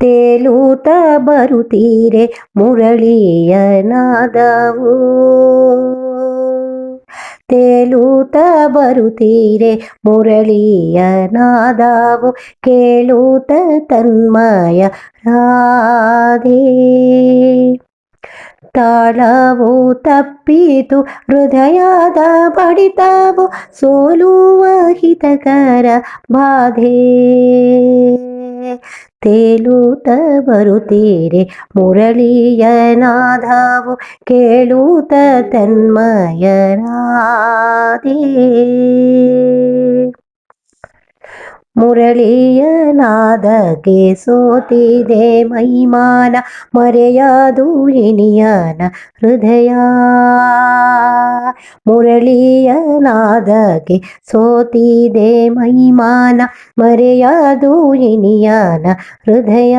ತೇಲೂತ ಬರುತ್ತೀರೆ ಮುರಳಿಯ ನಾದವು ತೇಲೂತ ಬರುತ್ತೀರೆ ಮುರಳಿಯ ನಾದಾವು ಕೇಳೂತ ತನ್ಮಯ ರಾಧೆ. ತಾಳವು ತಪ್ಪಿತು, ಹೃದಯದ ಬಡಿತವು ಸೋಲುವ ಹಿತಕರ ಬಾಧೆ. ತೇಲೂತ ಬರುತ್ತೀರೆ ಮುರಳಿಯ ನಾದವು ಕೇಳೂತ ತನ್ಮಯರಾದೆ ಮುರಳಿಯ ನಾದಕ್ಕೆ ಸೋತಿದೆ ಮೈಮಾನ ಮರೆಯದು ಇನಿಯನ ಹೃದಯ. ಮುರಳಿಯನಾದ ಸೋತಿದೆ ಮೈಮಾನ ಮರೆಯದು ಇನಿಯನ ಹೃದಯ.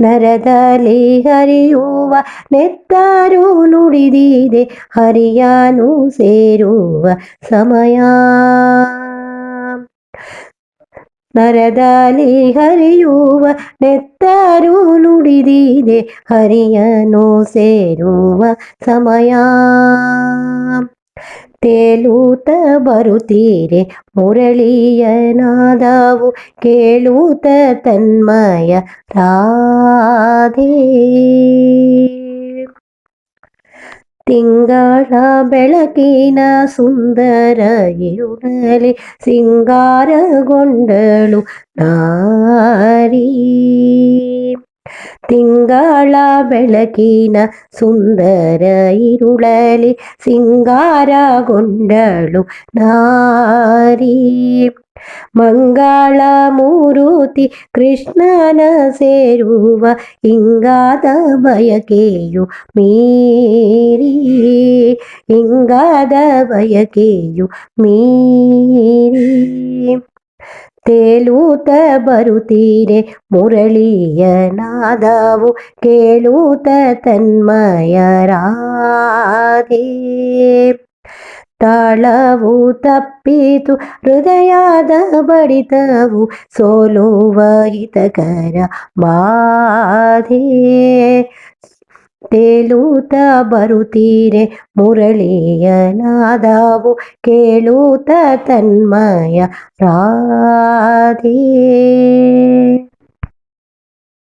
ನರದಲ್ಲಿ ಹರಿಯುವ ನೆತ್ತರು ನುಡಿದಿದೆ, ಹರಿಯನು ಸೇರುವ ಸಮಯ. ನರದಲ್ಲಿ ಹರಿಯುವ ನೆತ್ತರು ನುಡಿದಿದೆ ಹರಿಯನು ಸೇರುವ ಸಮಯ. ತೇಲೂತ ಬರುತ್ತೀರೆ ಮುರಳಿಯನಾದವು ಕೇಳೂತ ತನ್ಮಯ ರಾಧೆ. ತಿಂಗಳ ಬೆಳಕಿನ ಸುಂದರ ಇರುಳಲಿ ಸಿಂಗಾರಗೊಂಡಳು ನಾರಿ ತಿಂಗಳ ಬೆಳಕಿನ ಸುಂದರ ಇರುಳಲಿ ಸಿಂಗಾರಗೊಂಡಳು ನಾರಿ. ಮಂಗಳ ಮೂರುತಿ ಕೃಷ್ಣನ ಸೇರುವ ಇಂಗಾದ ಬಯಕೆಯು ಮೀರಿ. ಇಂಗಾದ ಬಯಕೆಯು ಮೀರಿ. ತೇಲೂತ ಬರುತ್ತೀರೆ ಮುರಳಿಯ ನಾದವು. ಕೇಳೂತ ತನ್ಮಯರಾಧೆ ತಾಳವು ತಪ್ಪಿತು ಹೃದಯದ ಬಡಿತವು ಸೋಲುವ ಹಿತಕರ ಬಾಧೆ. ತೇಲೂತ ಬರುತ್ತೀರೆ ಮುರಳಿಯನಾದವು ಕೇಳೂತ ತನ್ಮಯ ರಾಧೆ